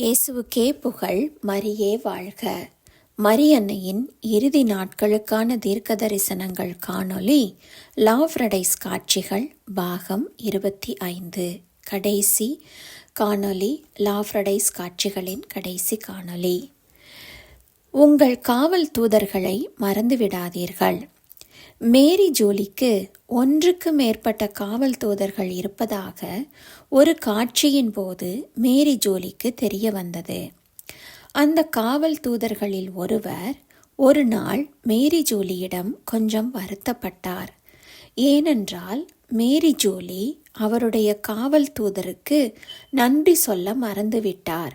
இயேசுவுக்கே புகழ் மரியே வாழ்க. மரியன்னையின் இறுதி நாட்களுக்கான தீர்க்க தரிசனங்கள் காணொளி லாவ்ரடைஸ் காட்சிகள் பாகம் இருபத்தி ஐந்து. கடைசி காணொளி லாவ்ரடைஸ் காட்சிகளின் கடைசி காணொளி. உங்கள் காவல் தூதர்களை மறந்துவிடாதீர்கள். மேரி ஜோலிக்கு ஒன்றுக்கு மேற்பட்ட காவல் தூதர்கள் இருப்பதாக ஒரு காட்சியின் போது மேரி ஜோலிக்கு தெரிய வந்தது. அந்த காவல் தூதர்களில் ஒருவர் ஒரு நாள் மேரி ஜோலியிடம் கொஞ்சம் வருத்தப்பட்டார். ஏனென்றால் மேரி ஜோலி அவருடைய காவல் தூதருக்கு நன்றி சொல்ல மறந்துவிட்டார்.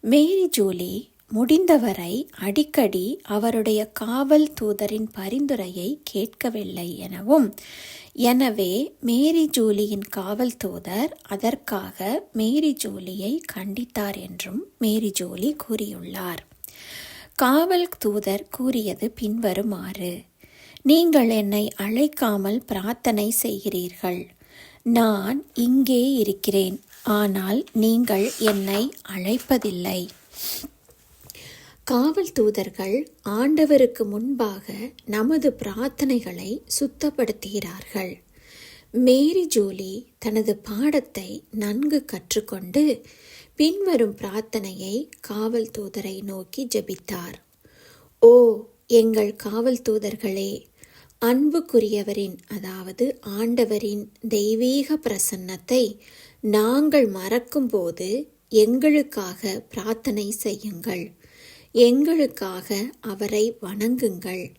மேரி ஜூலி முடிந்தவரை அடிக்கடி அவருடைய காவல் தூதரின் பரிந்துரையை கேட்கவில்லை எனவும் எனவே மேரி ஜூலியின் காவல் தூதர் அதற்காக மேரி ஜூலியை கண்டித்தார் என்றும் மேரி ஜூலி கூறியுள்ளார். காவல் தூதர் கூறியது பின்வருமாறு நீங்கள் என்னை அழைக்காமல் பிரார்த்தனை செய்கிறீர்கள். நான் இங்கே இருக்கிறேன். ஆனால் நீங்கள் என்னை அழைப்பதில்லை. காவல் தூதர்கள் ஆண்டவருக்கு முன்பாக நமது பிரார்த்தனைகளை சுத்தப்படுத்துகிறார்கள். மேரி ஜூலி தனது பாடத்தை நன்கு கற்றுக்கொண்டு பின்வரும் பிரார்த்தனையை காவல் தூதரை நோக்கி ஜபித்தார். ஓ எங்கள் காவல் தூதர்களே அன்புக்குரியவரின் அதாவது ஆண்டவரின் தெய்வீக பிரசன்னத்தை நாங்கள் மறக்கும்போது எங்களுக்காக பிரார்த்தனை செய்யுங்கள். எங்களுக்காக அவரை வணங்குங்கள்.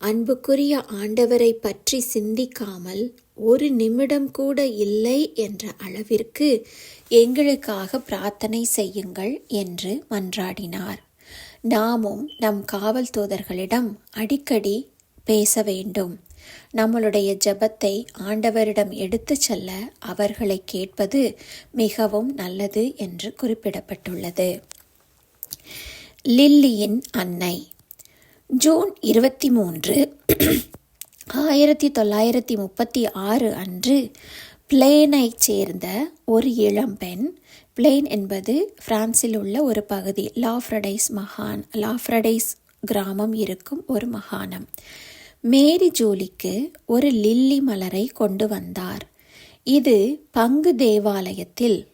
அன்புக்குரிய ஆண்டவரை பற்றி சிந்திக்காமல் ஒரு நிமிடம் கூட இல்லை என்ற அளவிற்கு எங்களுக்காக பிரார்த்தனை செய்யுங்கள் என்று மன்றாடினார். நாமும் நம் காவல் தூதர்களிடம் அடிக்கடி பேச வேண்டும். நம்மளுடைய ஜெபத்தை ஆண்டவரிடம் எடுத்துச் செல்ல அவர்களை கேட்பது மிகவும் நல்லது என்று குறிப்பிடப்பட்டுள்ளது. லில்லியின் அன்னை. ஜூன் இருபத்தி மூன்று ஆயிரத்தி தொள்ளாயிரத்தி முப்பத்தி ஆறு அன்று பிளேனைச் சேர்ந்த ஒரு இளம்பெண் பிளேன் என்பது பிரான்சில் உள்ள ஒரு பகுதி லாஃப்ரடைஸ் மகான் லாஃப்ரடைஸ் கிராமம் இருக்கும் ஒரு மகாணம். மேரி ஜூலிக்கு ஒரு லில்லி மலரை கொண்டு வந்தார். இது பங்கு தேவாலயத்தில்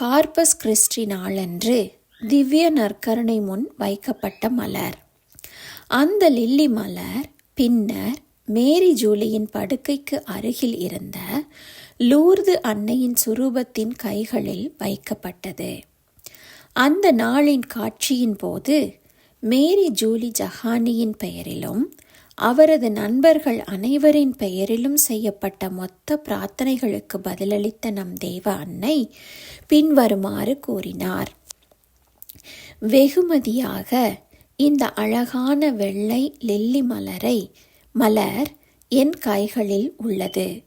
கார்பஸ் கிறிஸ்டி நாளன்று திவ்ய நற்கருணை முன் வைக்கப்பட்ட மலர். அந்த லில்லி மலர் பின்னர் மேரி ஜூலியின் படுக்கைக்கு அருகில் இருந்த லூர்து அன்னையின் சுரூபத்தின் கைகளில் வைக்கப்பட்டது. அந்த நாளின் காட்சியின் போது மேரி ஜூலி ஜஹானியின் பெயரிலும் அவரது நண்பர்கள் அனைவரின் பெயரிலும் செய்யப்பட்ட மொத்த பிரார்த்தனைகளுக்கு பதிலளித்த நம் தேவ அன்னை பின்வருமாறு கூறினார். வெகுமதியாக இந்த அழகான வெள்ளை லில்லி மலரை மலர் என் கைகளில் உள்ளது.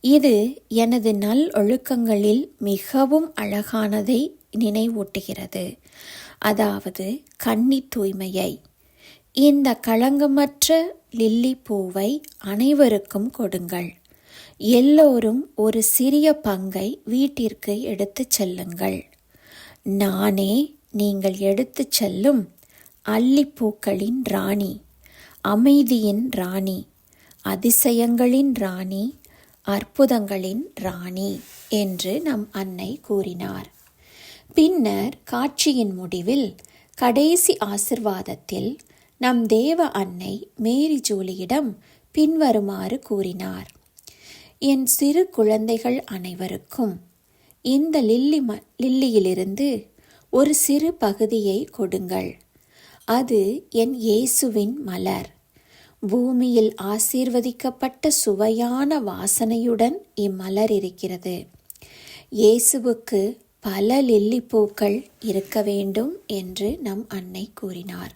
இது எனது நல் ஒழுக்கங்களில் மிகவும் அழகானதை நினைவூட்டுகிறது. அதாவது கன்னி தூய்மையை. இந்த களங்கமற்ற லில்லி பூவை அனைவருக்கும் கொடுங்கள். எல்லோரும் ஒரு சிறிய பங்கை வீட்டிற்கு எடுத்துச் செல்லுங்கள். நானே நீங்கள் எடுத்துச் செல்லும் அல்லிப்பூக்களின் ராணி அமைதியின் ராணி அதிசயங்களின் ராணி அற்புதங்களின் ராணி என்று நம் அன்னை கூறினார். பின்னர் காட்சியின் முடிவில் கடைசி ஆசிர்வாதத்தில் நம் தேவ அன்னை மேரி ஜூலியிடம் பின்வருமாறு கூறினார் என் சிறு குழந்தைகள் அனைவருக்கும் இந்த லில்லி ம லில்லியிலிருந்து ஒரு சிறு பகுதியை கொடுங்கள். அது என் இயேசுவின் மலர். பூமியில் ஆசீர்வதிக்கப்பட்ட சுவையான வாசனையுடன் இம்மலர் இருக்கிறது. இயேசுவுக்கு பல லில்லி பூக்கள் இருக்க வேண்டும் என்று நம் அன்னை கூறினார்.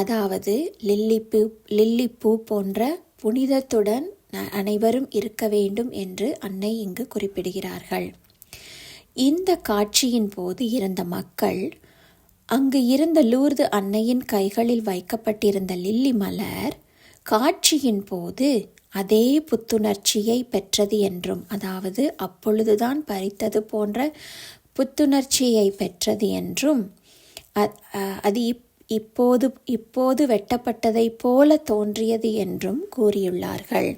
அதாவது லில்லி பூ லில்லி பூ போன்ற புனிதத்துடன் அனைவரும் இருக்க வேண்டும் என்று அன்னை இங்கு குறிப்பிடுகிறார்கள். இந்த காட்சியின் போது இருந்த மக்கள் அங்கு இருந்த லூர்து அன்னையின் கைகளில் வைக்கப்பட்டிருந்த லில்லி மலர் காட்சியின் போது அதே புத்துணர்ச்சியை பெற்றது என்றும் அதாவது அப்பொழுதுதான் பறித்தது போன்ற புத்துணர்ச்சியை பெற்றது என்றும் அது இப்- இப்போது இப்போது வெட்டப்பட்டதைப் போல தோன்றியது என்றும் கூறியுள்ளார்கள்.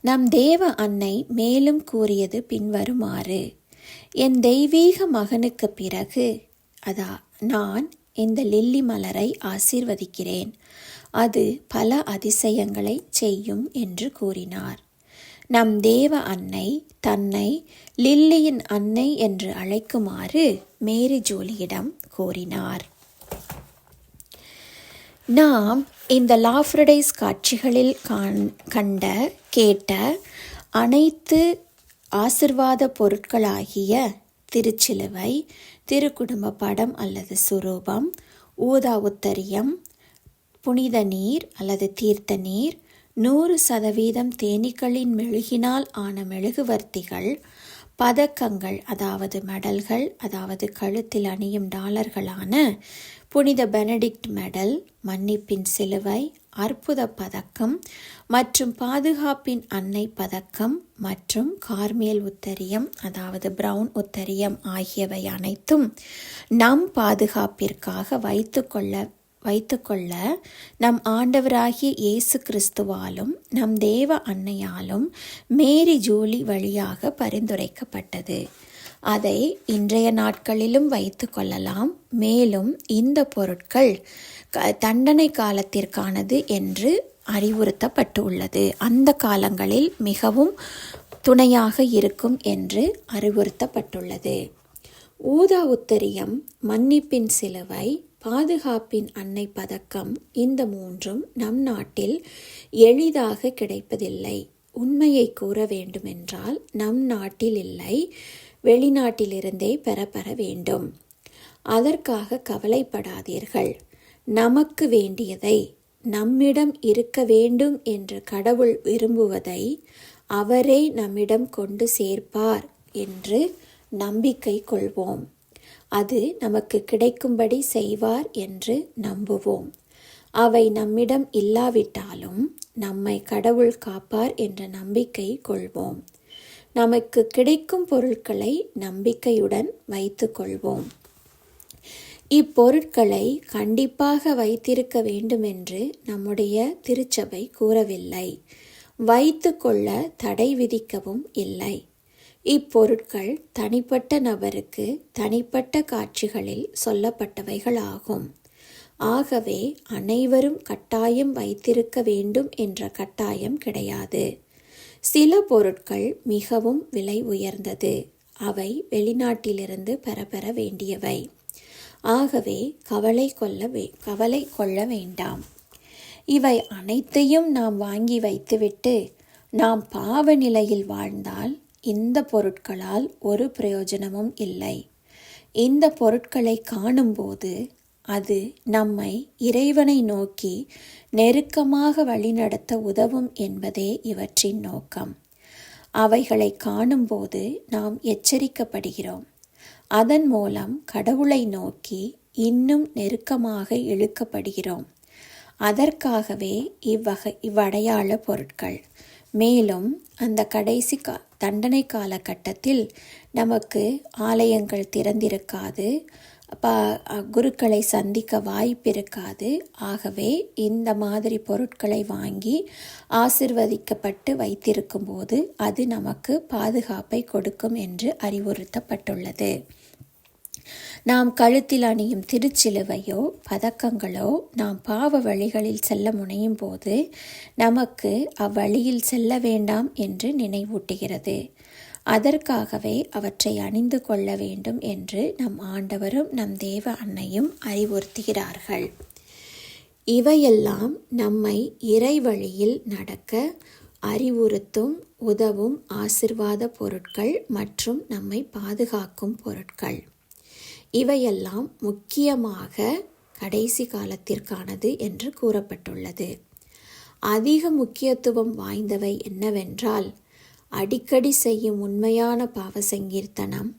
நம் தேவ அன்னை மேலும் கூறியது பின்வருமாறு என் தெய்வீக மகனுக்கு பிறகு அதா நான் இந்த லில்லி மலரை ஆசீர்வதிக்கிறேன். அது பல அதிசயங்களை செய்யும் என்று கூறினார். நம் தேவ அன்னை தன்னை லில்லியின் அன்னை என்று அழைக்குமாறு மேரி ஜூலியிடம் கூறினார் நாம் இந்த லாஃப்ரடைஸ் காட்சிகளில் கண்ட கேட்ட அனைத்து ஆசிர்வாத பொருட்களாகிய திருச்சிலுவை திருக்குடும்ப படம் அல்லது சுரூபம் ஊதா உத்தரியம் புனித நீர் அல்லது தீர்த்த நீர் நூறு சதவீதம் தேனீக்களின் மெழுகினால் ஆன மெழுகுவர்த்திகள் பதக்கங்கள் அதாவது மெடல்கள் அதாவது கழுத்தில் அணியும் டாலர்களான புனித பெனடிக்ட் மெடல் மன்னிப்பின் சிலுவை அற்புத பதக்கம் மற்றும் பாதுகாப்பின் அன்னை பதக்கம் மற்றும் கார்மேல் உத்தரியம் அதாவது பிரவுன் உத்தரியம் ஆகியவை அனைத்தும் நம் பாதுகாப்பிற்காக வைத்துக்கொள்ள வைத்துக்கொள்ள நம் ஆண்டவராகிய இயேசு கிறிஸ்துவாலும் நம் தேவ அன்னையாலும் மேரி ஜூலி வழியாக பரிந்துரைக்கப்பட்டது. அதை இன்றைய நாட்களிலும் வைத்து கொள்ளலாம். மேலும் இந்த பொருட்கள் க- தண்டனை காலத்திற்கானது என்று அறிவுறுத்தப்பட்டுள்ளது. அந்த காலங்களில் மிகவும் துணையாக இருக்கும் என்று அறிவுறுத்தப்பட்டுள்ளது. ஊதா உத்தரியம் மன்னிப்பின் சிலுவை பாதுகாப்பின் அன்னை பதக்கம் இந்த மூன்றும் நம் நாட்டில் எளிதாக கிடைப்பதில்லை. உண்மையை கூற வேண்டுமென்றால் நம் நாட்டில் இல்லை வெளிநாட்டிலிருந்தே பெறப்பெற வேண்டும். அதற்காக கவலைப்படாதீர்கள். நமக்கு வேண்டியதை நம்மிடம் இருக்க வேண்டும் என்று கடவுள் விரும்புவதை அவரே நம்மிடம் கொண்டு சேர்ப்பார் என்று நம்பிக்கை கொள்வோம். அது நமக்கு கிடைக்கும்படி செய்வார் என்று நம்புவோம். அவை நம்மிடம் இல்லாவிட்டாலும் நம்மை கடவுள் காப்பார் என்ற நம்பிக்கை கொள்வோம். நமக்கு கிடைக்கும் பொருட்களை நம்பிக்கையுடன் வைத்து கொள்வோம். இப்பொருட்களை கண்டிப்பாக வைத்திருக்க வேண்டுமென்று நம்முடைய திருச்சபை கூறவில்லை. வைத்துக்கொள்ள தடை விதிக்கவும் இல்லை. இப்பொருட்கள் தனிப்பட்ட நபருக்கு தனிப்பட்ட காட்சிகளில் சொல்லப்பட்டவைகளாகும். ஆகவே அனைவரும் கட்டாயம் வைத்திருக்க வேண்டும் என்ற கட்டாயம் கிடையாது. சில பொருட்கள் மிகவும் விலை உயர்ந்தது. அவை வெளிநாட்டிலிருந்து பெறப்பெற வேண்டியவை. ஆகவே கவலை கொள்ள வே கவலை கொள்ள வேண்டாம். இவை அனைத்தையும் நாம் வாங்கி வைத்துவிட்டு நாம் பாவ நிலையில் வாழ்ந்தால் இந்த பொருட்களால் ஒரு பிரயோஜனமும் இல்லை. இந்த பொருட்களை காணும்போது அது நம்மை இறைவனை நோக்கி நெருக்கமாக வழிநடத்த உதவும் என்பதே இவற்றின் நோக்கம். அவைகளை காணும்போது நாம் எச்சரிக்கப்படுகிறோம். அதன் மூலம் கடவுளை நோக்கி இன்னும் நெருக்கமாக இழுக்கப்படுகிறோம். அதற்காகவே இவ்வகை இவ்வடையாள பொருட்கள். மேலும் அந்த கடைசி கா தண்டனை காலகட்டத்தில் நமக்கு ஆலயங்கள் திறந்திருக்காது. குருக்களை சந்திக்க வாய்ப்பிருக்காது ஆகவே இந்த மாதிரி பொருட்களை வாங்கி ஆசிர்வதிக்கப்பட்டு வைத்திருக்கும்போது அது நமக்கு பாதுகாப்பை கொடுக்கும் என்று அறிவுறுத்தப்பட்டுள்ளது. நாம் கழுத்தில் அணியும் திருச்சிலுவையோ பதக்கங்களோ நாம் பாவ வழிகளில் செல்ல முனையும் போது நமக்கு அவ்வழியில் செல்ல வேண்டாம் என்று நினைவூட்டுகிறது. அதற்காகவே அவற்றை அணிந்து கொள்ள வேண்டும் என்று நம் ஆண்டவரும் நம் தேவ அன்னையும் அறிவுறுத்துகிறார்கள். இவையெல்லாம் நம்மை இறை வழியில் நடக்க அறிவுறுத்தும் உதவும் ஆசிர்வாத பொருட்கள் மற்றும் நம்மை பாதுகாக்கும் பொருட்கள். இவையெல்லாம் முக்கியமாக கடைசி காலத்திற்கானது என்று கூறப்பட்டுள்ளது. அதிக முக்கியத்துவம் வாய்ந்தவை என்னவென்றால் அடிக்கடி செய்யும் உண்மையான பாவ சங்கீர்த்தனம்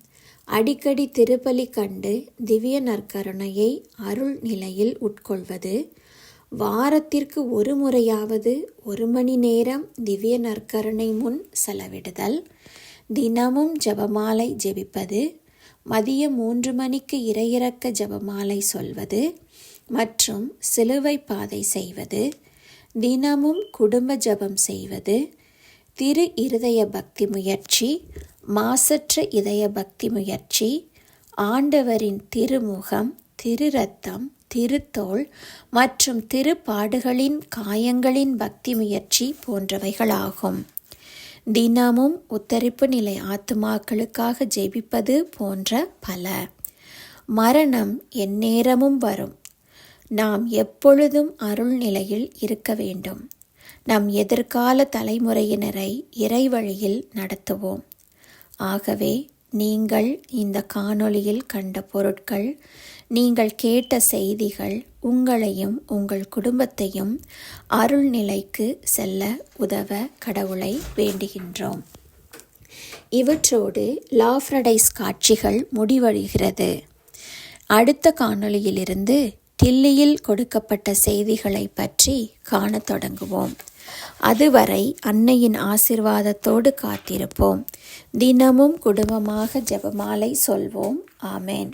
அடிக்கடி திருப்பலி கண்டு திவ்ய நற்கருணையை அருள் நிலையில் உட்கொள்வது வாரத்திற்கு ஒரு முறையாவது ஒரு மணி நேரம் திவ்ய நற்கருணை முன் செலவிடுதல் தினமும் ஜபமாலை ஜெபிப்பது மதியம் மூன்று மணிக்கு இரையிறக்க ஜெபமாலை சொல்வது மற்றும் சிலுவை பாதை செய்வது தினமும் குடும்ப ஜெபம் செய்வது திரு இருதய பக்தி முயற்சி மாசற்ற இதய பக்தி முயற்சி ஆண்டவரின் திருமுகம் திரு ரத்தம் திருத்தோள் மற்றும் திருப்பாடுகளின் காயங்களின் பக்தி முயற்சி போன்றவைகளாகும். தினமும் உத்தரிப்பு நிலை ஆத்துமாக்களுக்காக ஜெபிப்பது போன்ற பல. மரணம் எந்நேரமும் வரும். நாம் எப்பொழுதும் அருள் நிலையில் இருக்க வேண்டும். நம் எதிர்கால தலைமுறையினரை இறைவழியில் நடத்துவோம். ஆகவே நீங்கள் இந்த காணொளியில் கண்ட பொருட்கள் நீங்கள் கேட்ட செய்திகள் உங்களையும் உங்கள் குடும்பத்தையும் அருள்நிலைக்கு செல்ல உதவ கடவுளை வேண்டுகின்றோம். இவற்றோடு லாஃப்ரடைஸ் காட்சிகள் முடிவடைகிறது. அடுத்த காணொளியிலிருந்து டில்லியில் கொடுக்கப்பட்ட செய்திகளை பற்றி காணத் தொடங்குவோம். அதுவரை அன்னையின் ஆசிர்வாதத்தோடு காத்திருப்போம். தினமும் குடும்பமாக ஜெபமாலை சொல்வோம். ஆமேன்.